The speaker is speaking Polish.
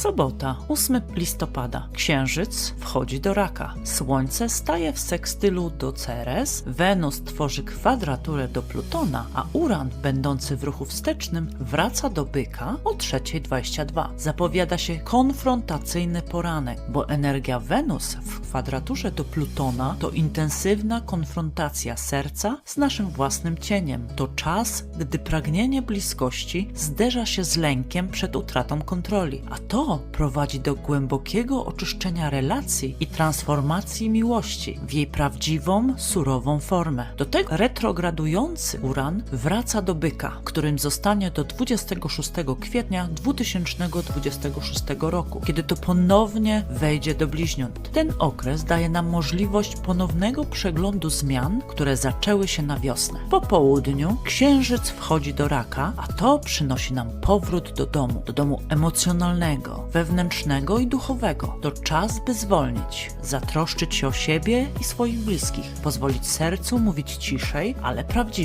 Sobota, 8 listopada. Księżyc wchodzi do raka. Słońce staje w sekstylu do Ceres, Wenus tworzy kwadraturę do Plutona, a Uran, będący w ruchu wstecznym, wraca do byka o 3.22. Zapowiada się konfrontacyjny poranek, bo energia Wenus w kwadraturze do Plutona to intensywna konfrontacja serca z naszym własnym cieniem. To czas, gdy pragnienie bliskości zderza się z lękiem przed utratą kontroli, a to prowadzi do głębokiego oczyszczenia relacji i transformacji miłości w jej prawdziwą, surową formę. Do tego retrogradujący Uran wraca do byka, którym zostanie do 26 kwietnia 2026 roku, kiedy to ponownie wejdzie do bliźniąt. Ten okres daje nam możliwość ponownego przeglądu zmian, które zaczęły się na wiosnę. Po południu księżyc wchodzi do raka, a to przynosi nam powrót do domu, do domu emocjonalnego, wewnętrznego i duchowego. To czas, by zwolnić, zatroszczyć się o siebie i swoich bliskich, pozwolić sercu mówić ciszej, ale prawdziwie.